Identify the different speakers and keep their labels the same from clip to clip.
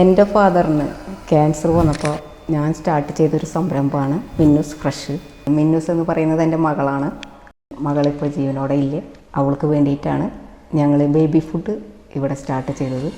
Speaker 1: എന്റെ ഫാദറിന് ക്യാൻസർ വന്നപ്പോൾ ഞാൻ സ്റ്റാർട്ട് ചെയ്തൊരു സംരംഭമാണ് മിന്നൂസ് ഫ്രഷ് മിന്നൂസ് എന്ന് പറയുന്നത് എന്റെ മകളാണ്. മകളിപ്പോൾ ജീവനോടെ ഇല്ല. അവൾക്ക് വേണ്ടിയിട്ടാണ് ഞങ്ങൾ ബേബി ഫുഡ് ഇവിടെ സ്റ്റാർട്ട് ചെയ്തത്.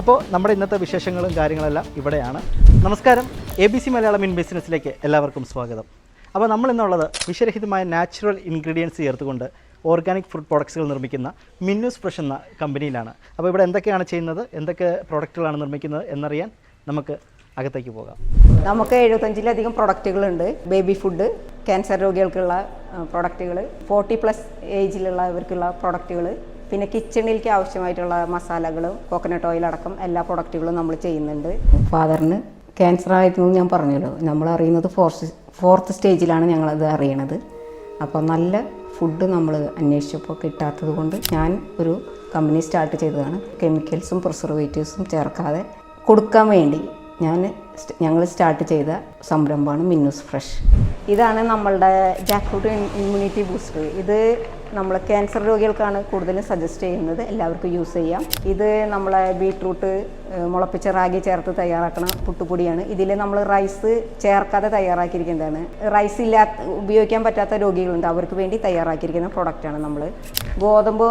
Speaker 2: അപ്പോൾ നമ്മുടെ ഇന്നത്തെ വിശേഷങ്ങളും കാര്യങ്ങളെല്ലാം ഇവിടെയാണ്. നമസ്കാരം. A B C Malayalam in ബിസിനസ്സിലേക്ക് എല്ലാവർക്കും സ്വാഗതം. അപ്പോൾ നമ്മൾ ഇന്നുള്ളത് വിഷരഹിതമായ നാച്ചുറൽ ഇൻഗ്രീഡിയൻസ് ചേർത്തുകൊണ്ട് ഓർഗാനിക് ഫുഡ് പ്രോഡക്ട്സുകൾ നിർമ്മിക്കുന്ന മിന്നൂസ് ഫ്രഷ് എന്ന കമ്പനിയിലാണ്. അപ്പോൾ ഇവിടെ എന്തൊക്കെയാണ് ചെയ്യുന്നത്? എന്തൊക്കെ പ്രോഡക്റ്റുകളാണ് നിർമ്മിക്കുന്നത് എന്നറിയാൻ നമുക്ക് അകത്തേക്ക് പോകാം.
Speaker 1: നമുക്ക് എഴുപത്തഞ്ചിലധികം പ്രൊഡക്റ്റുകളുണ്ട്. ബേബി ഫുഡ് ക്യാൻസർ രോഗികൾക്കുള്ള പ്രൊഡക്റ്റുകൾ ഫോർട്ടി പ്ലസ് ഏജിലുള്ളവർക്കുള്ള പ്രൊഡക്റ്റുകൾ പിന്നെ കിച്ചണിലേക്ക് ആവശ്യമായിട്ടുള്ള മസാലകളും കോക്കനട്ട് ഓയിൽ അടക്കം എല്ലാ പ്രൊഡക്റ്റുകളും നമ്മൾ ചെയ്യുന്നുണ്ട്. ഫാദറിന് ക്യാൻസർ ആയിരുന്നു ഞാൻ പറഞ്ഞല്ലോ. നമ്മൾ അറിയുന്നത് ഫോർത്ത് ഫോർത്ത് സ്റ്റേജിലാണ് ഞങ്ങളത് അറിയണത്. അപ്പോൾ നല്ല ഫുഡ് നമ്മൾ അന്വേഷിച്ചപ്പോൾ കിട്ടാത്തത് കൊണ്ട് ഞാൻ ഒരു കമ്പനി സ്റ്റാർട്ട് ചെയ്തതാണ്. കെമിക്കൽസും പ്രിസർവേറ്റീവ്സും ചേർക്കാതെ കൊടുക്കാൻ വേണ്ടി. ഞാൻ ഞങ്ങൾ സ്റ്റാർട്ട് ചെയ്ത സംരംഭമാണ് മിന്നൂസ് ഫ്രഷ്. ഇതാണ് നമ്മളുടെ ജാക്ക്ഫ്രൂട്ട് ഇമ്മ്യൂണിറ്റി ബൂസ്റ്റർ. ഇത് നമ്മൾ ക്യാൻസർ രോഗികൾക്കാണ് കൂടുതലും സജസ്റ്റ് ചെയ്യുന്നത്. എല്ലാവർക്കും യൂസ് ചെയ്യാം. ഇത് നമ്മളെ ബീട്രൂട്ട് മുളപ്പിച്ച റാഗി ചേർത്ത് തയ്യാറാക്കണ പുട്ടുപൊടിയാണ്. ഇതിൽ നമ്മൾ റൈസ് ചേർക്കാതെ തയ്യാറാക്കിയിരിക്കുന്നതാണ്. റൈസ് ഇല്ലാത്ത ഉപയോഗിക്കാൻ പറ്റാത്ത രോഗികളുണ്ട്. അവർക്ക് വേണ്ടി തയ്യാറാക്കിയിരിക്കുന്ന പ്രൊഡക്റ്റാണ് നമ്മൾ ഗോതമ്പ്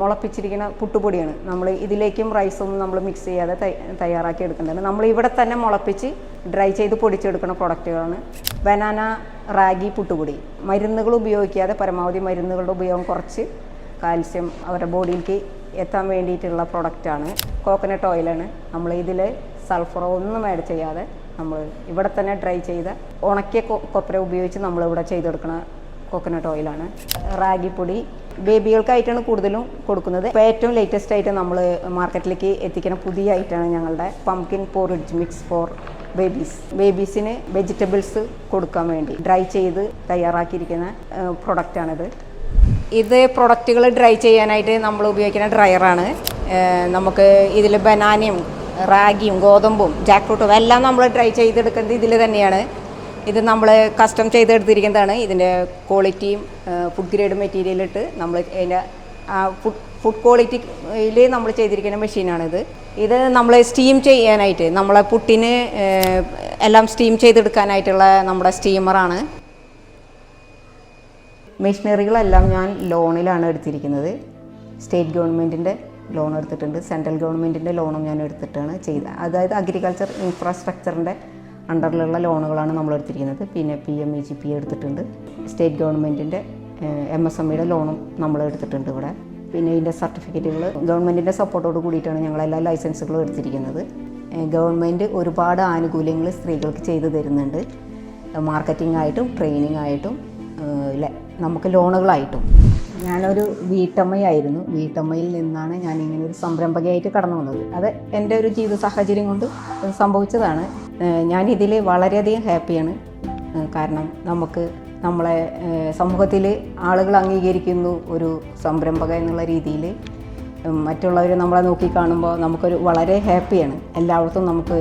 Speaker 1: മുളപ്പിച്ചിരിക്കുന്ന പുട്ടുപൊടിയാണ്. നമ്മൾ ഇതിലേക്കും റൈസൊന്നും നമ്മൾ മിക്സ് ചെയ്യാതെ തയ്യാറാക്കി എടുക്കേണ്ടതാണ്. നമ്മൾ ഇവിടെ തന്നെ മുളപ്പിച്ച് ഡ്രൈ ചെയ്ത് പൊടിച്ചെടുക്കുന്ന പ്രൊഡക്റ്റുകളാണ് ബനാന റാഗി പുട്ടുപൊടി. മരുന്നുകൾ ഉപയോഗിക്കാതെ പരമാവധി മരുന്നുകളുടെ ഉപയോഗം കുറച്ച് കാൽസ്യം അവരുടെ ബോഡിയിലേക്ക് എത്താൻ വേണ്ടിയിട്ടുള്ള പ്രൊഡക്റ്റാണ് കോക്കനട്ട് ഓയിലാണ് നമ്മൾ ഇതിൽ സൾഫറോ ഒന്നും ആഡ് ചെയ്യാതെ നമ്മൾ ഇവിടെ തന്നെ ഡ്രൈ ചെയ്ത ഉണക്കിയ കൊപ്പര ഉപയോഗിച്ച് നമ്മളിവിടെ ചെയ്തെടുക്കുന്ന കോക്കനട്ട് ഓയിലാണ് റാഗിപ്പൊടി ബേബികൾക്കായിട്ടാണ് കൂടുതലും കൊടുക്കുന്നത്. ഇപ്പോൾ ഏറ്റവും ലേറ്റസ്റ്റ് ആയിട്ട് നമ്മൾ മാർക്കറ്റിലേക്ക് എത്തിക്കുന്ന പുതിയ ഐറ്റമാണ് ഞങ്ങളുടെ pumpkin porridge mix for babies ബേബീസിന് vegetables കൊടുക്കാൻ വേണ്ടി ഡ്രൈ ചെയ്ത് തയ്യാറാക്കിയിരിക്കുന്ന പ്രൊഡക്റ്റാണിത് ഇത് പ്രൊഡക്റ്റുകൾ ഡ്രൈ ചെയ്യാനായിട്ട് നമ്മൾ ഉപയോഗിക്കുന്ന ഡ്രയറാണ് നമുക്ക് ഇതിൽ ബനാനയും റാഗിയും ഗോതമ്പും ജാക്ക് ഫ്രൂട്ടും എല്ലാം നമ്മൾ ഡ്രൈ ചെയ്തെടുക്കുന്നത് ഇതിൽ തന്നെയാണ്. ഇത് നമ്മൾ കസ്റ്റം ചെയ്തെടുത്തിരിക്കുന്നതാണ്. ഇതിന്റെ ക്വാളിറ്റിയും ഫുഡ് ഗ്രേഡ് മെറ്റീരിയലിട്ട് നമ്മൾ അതിന്റെ ഫുഡ് ഫുഡ് ക്വാളിറ്റിയിൽ നമ്മൾ ചെയ്തിരിക്കുന്ന മെഷീനാണിത് ഇത് നമ്മൾ സ്റ്റീം ചെയ്യാനായിട്ട് നമ്മളെ പുട്ടിന് എല്ലാം സ്റ്റീം ചെയ്തെടുക്കാനായിട്ടുള്ള നമ്മുടെ സ്റ്റീമറാണ് മെഷീനറികളെല്ലാം ഞാൻ ലോണിലാണ് എടുത്തിരിക്കുന്നത്. സ്റ്റേറ്റ് ഗവൺമെന്റിന്റെ ലോൺ എടുത്തിട്ടുണ്ട്. സെൻട്രൽ ഗവൺമെന്റിന്റെ ലോണും ഞാൻ എടുത്തിട്ടാണ് ചെയ്തത് അതായത് അഗ്രികൾച്ചർ ഇൻഫ്രാസ്ട്രക്ചറിന്റെ അണ്ടറിലുള്ള ലോണുകളാണ് നമ്മൾ എടുത്തിരിക്കുന്നത് പിന്നെ P M E G P എടുത്തിട്ടുണ്ട്. സ്റ്റേറ്റ് ഗവൺമെന്റിന്റെ എം എസ് എം ലോണും നമ്മൾ എടുത്തിട്ടുണ്ട് ഇവിടെ. പിന്നെ ഇതിന്റെ സർട്ടിഫിക്കറ്റുകൾ ഗവൺമെന്റിന്റെ സപ്പോർട്ടോട് കൂടിയിട്ടാണ് ഞങ്ങൾ എല്ലാ ലൈസൻസുകളും എടുത്തിരിക്കുന്നത്. ഗവൺമെന്റ് ഒരുപാട് ആനുകൂല്യങ്ങൾ സ്ത്രീകൾക്ക് ചെയ്തു തരുന്നുണ്ട്. മാർക്കറ്റിംഗ് ആയിട്ടും ട്രെയിനിങ് ആയിട്ടും നമുക്ക് ലോണുകളായിട്ടും. ഞാനൊരു വീട്ടമ്മയായിരുന്നു. വീട്ടമ്മയിൽ നിന്നാണ് ഞാൻ ഇങ്ങനെ ഒരു സംരംഭകയായിട്ട് കടന്നു വന്നത് അത് എന്റെ ഒരു ജീവിത സാഹചര്യം കൊണ്ട് സംഭവിച്ചതാണ്. ഇതിൽ വളരെയധികം ഹാപ്പിയാണ്. കാരണം നമുക്ക് നമ്മളെ സമൂഹത്തിൽ ആളുകൾ അംഗീകരിക്കുന്നു ഒരു സംരംഭക എന്നുള്ള രീതിയിൽ മറ്റുള്ളവർ നമ്മളെ നോക്കി കാണുമ്പോൾ നമുക്കൊരു വളരെ ഹാപ്പിയാണ്. എല്ലായിടത്തും നമുക്ക്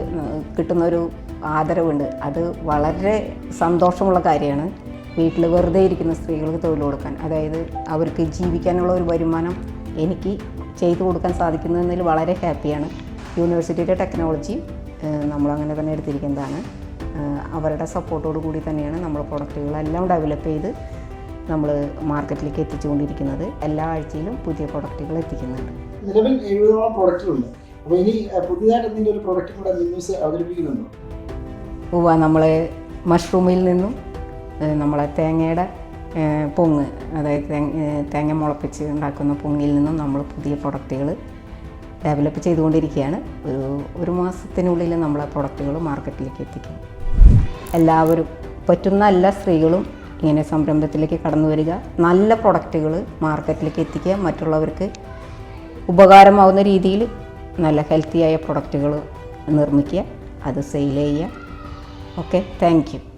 Speaker 1: കിട്ടുന്നൊരു ആദരവുണ്ട്. അത് വളരെ സന്തോഷമുള്ള കാര്യമാണ്. വീട്ടിൽ വെറുതെ ഇരിക്കുന്ന സ്ത്രീകൾക്ക് തൊഴിൽ കൊടുക്കാൻ. അതായത് അവർക്ക് ജീവിക്കാനുള്ള ഒരു വരുമാനം എനിക്ക് ചെയ്തു കൊടുക്കാൻ സാധിക്കുന്നതിൽ വളരെ ഹാപ്പിയാണ്. യൂണിവേഴ്സിറ്റിയുടെ ടെക്നോളജി നമ്മളങ്ങനെ തന്നെ എടുത്തിരിക്കുന്നതാണ്. അവരുടെ സപ്പോർട്ടോട് കൂടി തന്നെയാണ് നമ്മൾ പ്രൊഡക്റ്റുകളെല്ലാം ഡെവലപ്പ് ചെയ്ത് നമ്മൾ മാർക്കറ്റിലേക്ക് എത്തിച്ചുകൊണ്ടിരിക്കുന്നത്. എല്ലാ ആഴ്ചയിലും പുതിയ പ്രൊഡക്റ്റുകൾ എത്തിക്കുന്നുണ്ട്.
Speaker 3: നിലവിൽ എഴുപതോളം പ്രൊഡക്റ്റുകളുണ്ട് അപ്പോൾ ഇനി അഹ്, പുതിയതായിട്ട് എന്തെങ്കിലും ഒരു പ്രോഡക്റ്റും കൂടെ ന്യൂസ് അവതരിപ്പിക്കുന്നുണ്ടോ?
Speaker 1: ഉവ്വ നമ്മൾ മഷ്റൂമിൽ നിന്നും നമ്മളെ തേങ്ങയുടെ പൊങ്ങ് അതായത് തേങ്ങ തേങ്ങ മുളപ്പിച്ച് ഉണ്ടാക്കുന്ന പൊങ്ങിൽ നിന്നും നമ്മൾ പുതിയ പ്രൊഡക്റ്റുകൾ ഡെവലപ്പ് ചെയ്തുകൊണ്ടിരിക്കുകയാണ്. ഒരു ഒരു മാസത്തിനുള്ളിൽ നമ്മളെ പ്രൊഡക്റ്റുകൾ മാർക്കറ്റിലേക്ക് എത്തിക്കും. എല്ലാവരും പറ്റുന്ന എല്ലാ സ്ത്രീകളും ഇങ്ങനെ സംരംഭത്തിലേക്ക് കടന്നു വരിക. നല്ല പ്രൊഡക്റ്റുകൾ മാർക്കറ്റിലേക്ക് എത്തിക്കുക. മറ്റുള്ളവർക്ക് ഉപകാരമാവുന്ന രീതിയിൽ നല്ല ഹെൽത്തിയായ പ്രൊഡക്റ്റുകൾ നിർമ്മിക്കുക. അത് സെയിൽ ചെയ്യുക. Okay thank